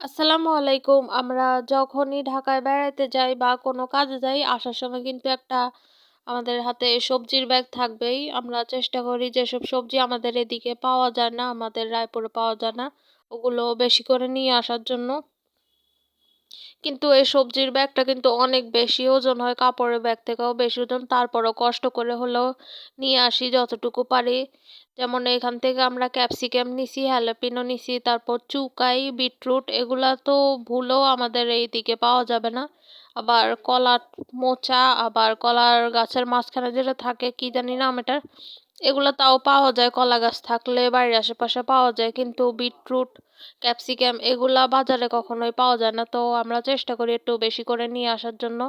আসসালামু আলাইকুম। আমরা যখনই ঢাকায় বেড়াতে যাই বা কোনো কাজে যাই, আসার সময় কিন্তু একটা আমাদের হাতে সবজির ব্যাগ থাকবেই। আমরা চেষ্টা করি যেসব সবজি আমাদের এদিকে পাওয়া যায় না, আমাদের রায়পুরে পাওয়া যায় না, ওগুলো বেশি করে নিয়ে আসার জন্য। কিন্তু এই সবজির ব্যাগটা কিন্তু অনেক বেশি ওজন হয়, কাপড়ের ব্যাগ থেকেও বেশি ওজন। তারপরও কষ্ট করে হলেও নিয়ে আসি যতটুকু পারি। যেমন এখান থেকে আমরা ক্যাপসিকাম নিছি, হ্যালাপিনো নিছি, তারপর চুকাই, বিটরুট এগুলা তো ভুলেও আমাদের এই দিকে পাওয়া যাবে না। আবার কলার মোচা, আবার কলার গাছের মাঝখানে যেটা থাকে কি জানি নাম এটার, এগুলো তাও পাওয়া যায় কলা গাছ থাকলে বাড়ির আশেপাশে পাওয়া যায়। কিন্তু বিটরুট, ক্যাপসিকাম এগুলা বাজারে কখনোই পাওয়া যায় না। তো আমরা চেষ্টা করি একটু বেশি করে নিয়ে আসার জন্য।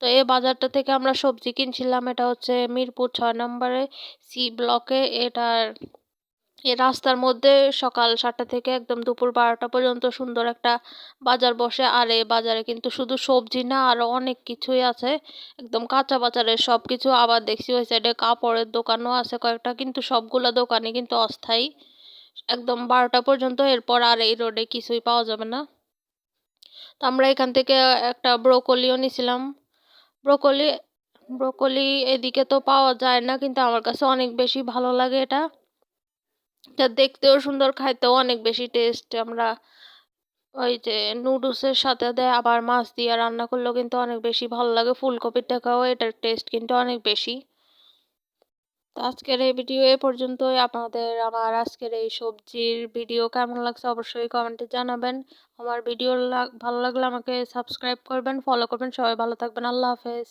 তো এই বাজারটা থেকে আমরা সবজি কিনছিলাম। এটা হচ্ছে মিরপুর ছয় নম্বরে সি ব্লকে। এটার এই রাস্তার মধ্যে সকাল সাতটা থেকে একদম দুপুর বারোটা পর্যন্ত সুন্দর একটা বাজার বসে। আর এই বাজারে কিন্তু শুধু সবজি না আরও অনেক কিছুই আছে। একদম কাঁচা বাজারের সব কিছু। আবার দেখছি ওই সাইডে কাপড়ের দোকানও আছে কয়েকটা। কিন্তু সবগুলো দোকানই কিন্তু অস্থায়ী। একদম বারোটা পর্যন্ত এরপর আর এই রোডে কিছুই পাওয়া যাবে না। তো আমরা এখান থেকে একটা ব্রোকলিও নিছিলাম। ব্রোকলি ব্রোকলি এদিকে তো পাওয়া যায় না, কিন্তু আমার কাছে অনেক বেশি ভালো লাগে এটা। এটা দেখতেও সুন্দর, খাইতেও অনেক বেশি টেস্ট। আমরা ওই যে নুডলসের সাথে দেয় আবার মাছ দিয়ে রান্না করলেও কিন্তু অনেক বেশি ভালো লাগে। ফুলকপির থেকেও এটার টেস্ট কিন্তু অনেক বেশি। তো আজকের এই ভিডিও এ পর্যন্তই। আপনাদের আমার আজকের এই সবজির ভিডিও কেমন লাগছে অবশ্যই কমেন্টে জানাবেন। আমার ভিডিও ভালো লাগলে আমাকে সাবস্ক্রাইব করবেন, ফলো করবেন। সবাই ভালো থাকবেন। আল্লাহ হাফেজ।